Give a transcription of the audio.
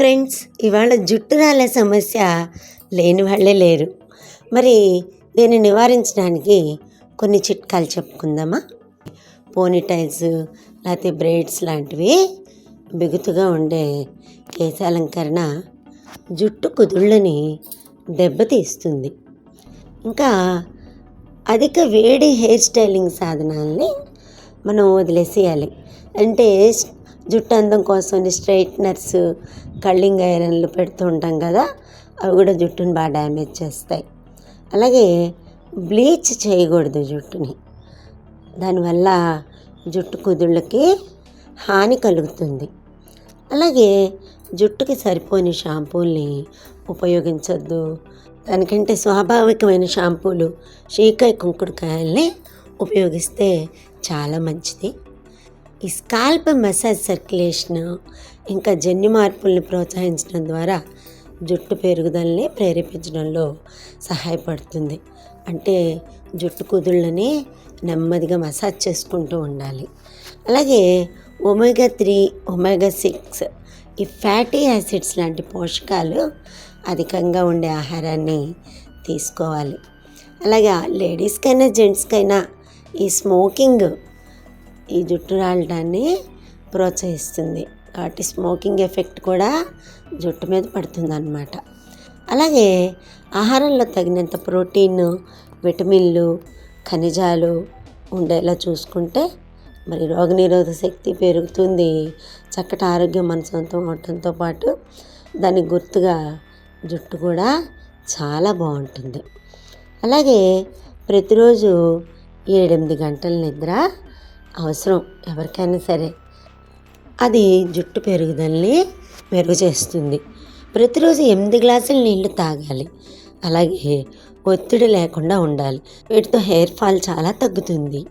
Friends ఇవాళ జుట్టు రాలే సమస్య లేని వాళ్ళే లేరు. మరి దీన్ని నివారించడానికి కొన్ని చిట్కాలు చెప్పుకుందామా? పోనీటైల్స్ లేకపోతే బ్రైడ్స్ లాంటివి బిగుతుగా ఉండే కేశాలంకరణ జుట్టు కుదుళ్ళని దెబ్బతీస్తుంది. ఇంకా అధిక వేడి హెయిర్ స్టైలింగ్ సాధనాల్ని మనం వదిలేసేయాలి. అంటే జుట్టు అందం కోసం స్ట్రైట్నర్స్ కళ్ళింగ్ ఐరన్లు పెడుతూ ఉంటాం కదా అవి కూడా జుట్టుని బాగా డ్యామేజ్ చేస్తాయి. అలాగే బ్లీచ్ చేయకూడదు జుట్టుని. దానివల్ల జుట్టు కుదుళ్ళకి హాని కలుగుతుంది. అలాగే జుట్టుకి సరిపోని షాంపూల్ని ఉపయోగించొద్దు. దానికంటే స్వాభావికమైన షాంపూలు షీకాయ కుంకుడుకాయల్ని ఉపయోగిస్తే చాలా మంచిది. ఈ స్కాల్ప్ మసాజ్ సర్క్యులేషన్ ఇంకా జన్యు మార్పుల్ని ప్రోత్సహించడం ద్వారా జుట్టు పెరుగుదలని ప్రేరేపించడంలో సహాయపడుతుంది. అంటే జుట్టు కుదుళ్ళని నెమ్మదిగా మసాజ్ చేసుకుంటూ ఉండాలి. అలాగే ఒమేగా త్రీ ఒమేగా సిక్స్ ఈ ఫ్యాటీ యాసిడ్స్ లాంటి పోషకాలు అధికంగా ఉండే ఆహారాన్ని తీసుకోవాలి. అలాగే లేడీస్కైనా జెంట్స్కైనా ఈ స్మోకింగ్ ఈ జుట్టు రాలడాన్ని ప్రోత్సహిస్తుంది. కాబట్టి స్మోకింగ్ ఎఫెక్ట్ కూడా జుట్టు మీద పడుతుంది అలాగే ఆహారంలో తగినంత ప్రోటీన్ విటమిన్లు ఖనిజాలు ఉండేలా చూసుకుంటే మరి రోగనిరోధక శక్తి పెరుగుతుంది. చక్కటి ఆరోగ్యం మన సొంతం అవటంతో పాటు దానికి గుర్తుగా జుట్టు కూడా చాలా బాగుంటుంది. అలాగే ప్రతిరోజు ఏడెనిమిది గంటల నిద్ర అవసరం ఎవరికైనా సరే. అది జుట్టు పెరుగుదలని మెరుగు చేస్తుంది. ప్రతిరోజు ఎనిమిది గ్లాసులు నీళ్ళు తాగాలి. అలాగే ఒత్తిడి లేకుండా ఉండాలి. వీటితో హెయిర్ ఫాల్ చాలా తగ్గుతుంది.